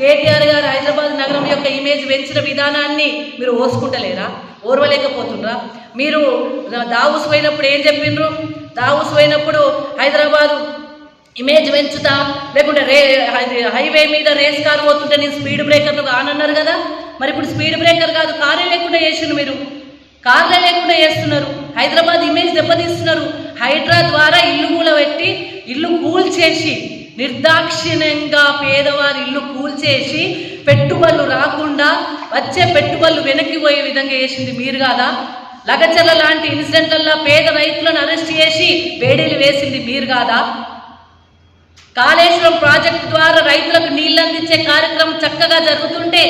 కేటీఆర్ గారు హైదరాబాద్ నగరం యొక్క ఇమేజ్ పెంచిన విధానాన్ని మీరు ఓసుకుంటలేరా? ఓర్వలేకపోతుండ్రా మీరు దావుస్ పోయినప్పుడు ఏం చెప్పిండ్రు? దావుస్ పోయినప్పుడు హైదరాబాదు ఇమేజ్ పెంచుతా లేకుంటే రే హైవే మీద రేస్ కారు పోతుంటే నేను స్పీడ్ బ్రేకర్లు కానన్నారు కదా? మరి ఇప్పుడు స్పీడ్ బ్రేకర్ కాదు కారే లేకుండా చేసిండు మీరు. కార్లే లేకుండా చేస్తున్నారు. హైదరాబాద్ ఇమేజ్ దెబ్బతీస్తున్నారు. హైడ్రా ద్వారా ఇల్లు కూలబెట్టి ఇల్లు కూల్ చేసి నిర్దాక్షిణ్యంగా పేదవారి ఇల్లు కూల్చేసి పెట్టుబడులు రాకుండా వచ్చే పెట్టుబడులు వెనక్కి పోయే విధంగా చేసింది మీరు కాదా? లగచల లాంటి ఇన్సిడెంట్లలో పేద రైతులను అరెస్ట్ చేసి వేడీలు వేసింది మీరు కాదా? కాళేశ్వరం ప్రాజెక్టు ద్వారా రైతులకు నీళ్ళు అందించే కార్యక్రమం చక్కగా జరుగుతుంటే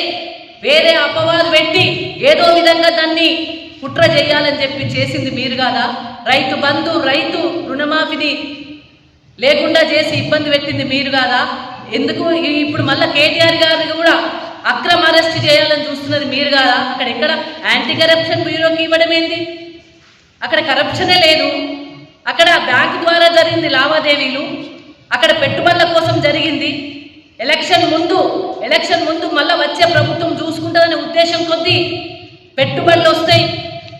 వేరే అపవాదు పెట్టి ఏదో విధంగా దాన్ని కుట్ర చేయాలని చెప్పి చేసింది మీరు కాదా? రైతు బంధు రైతు రుణమాఫీని లేకుండా చేసి ఇబ్బంది పెట్టింది మీరు కాదా? ఎందుకు ఇప్పుడు మళ్ళీ కేటీఆర్ గారిని కూడా అక్రమ అరెస్ట్ చేయాలని చూస్తున్నది మీరు కాదా? అక్కడ ఎక్కడ యాంటీ కరప్షన్ బ్యూరోకి ఇవ్వడం ఏంది? అక్కడ కరప్షనే లేదు. అక్కడ బ్యాంకు ద్వారా జరిగింది లావాదేవీలు. అక్కడ పెట్టుబడుల కోసం జరిగింది. ఎలక్షన్ ముందు ఎలక్షన్ ముందు మళ్ళీ వచ్చే ప్రభుత్వం చూసుకుంటుందనే ఉద్దేశం కొద్దీ పెట్టుబడులు వస్తాయి.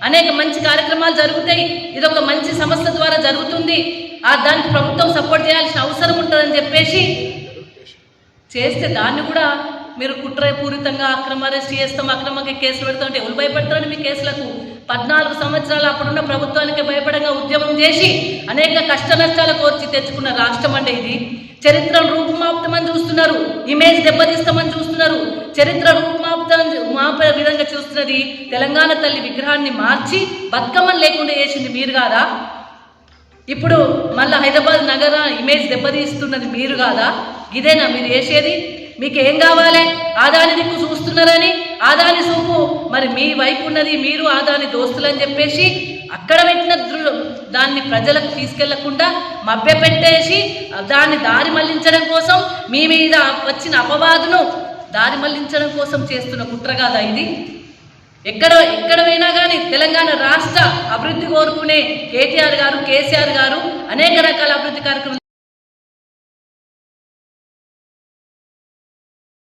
అనేక మంచి కార్యక్రమాలు జరుగుతాయి. ఇది ఒక మంచి సంస్థ ద్వారా జరుగుతుంది. ఆ దానికి ప్రభుత్వం సపోర్ట్ చేయాల్సిన అవసరం ఉంటుందని చెప్పేసి చేస్తే దాన్ని కూడా మీరు కుట్రపూరితంగా అక్రమ అరెస్ట్ చేస్తాం అక్రమంగా కేసులు పెడతాం అంటే ఎవరు భయపడతారని మీ కేసులకు? పద్నాలుగు సంవత్సరాలు అప్పుడున్న ప్రభుత్వానికి భయపడంగా ఉద్యమం చేసి అనేక కష్ట నష్టాలు కోర్చి తెచ్చుకున్న రాష్ట్రం అంటే ఇది. చరిత్రను రూపుమాపుతామని చూస్తున్నారు ఇమేజ్ దెబ్బతీస్తామని చూస్తున్నారు. చరిత్ర రూపుమాపుతాం మాపే విధంగా చూస్తున్నది తెలంగాణ తల్లి విగ్రహాన్ని మార్చి బతుకమ్మని లేకుండా చేసింది మీరు కాదా? ఇప్పుడు మళ్ళీ హైదరాబాద్ నగర ఇమేజ్ దెబ్బతీస్తున్నది మీరు కాదా? ఇదేనా మీరు చేసేది? మీకు ఏం కావాలి? ఆదాని దిక్కు చూస్తున్నారని ఆదాని చూపు. మరి మీ వైపు ఉన్నది మీరు ఆదాని దోస్తులని చెప్పేసి అక్కడ పెట్టిన దాన్ని ప్రజలకు తీసుకెళ్ళకుండా మభ్యపెట్టేసి దాన్ని దారి మళ్ళించడం కోసం మీ మీద వచ్చిన అపవాదును దారి మళ్ళించడం కోసం చేస్తున్న కుట్ర కాదా ఇది? ఎక్కడ ఎక్కడ పోయినా కానీ తెలంగాణ రాష్ట్ర అభివృద్ధి కోరుకునే కేటీఆర్ గారు కేసీఆర్ గారు అనేక రకాల అభివృద్ధి కార్యక్రమాలు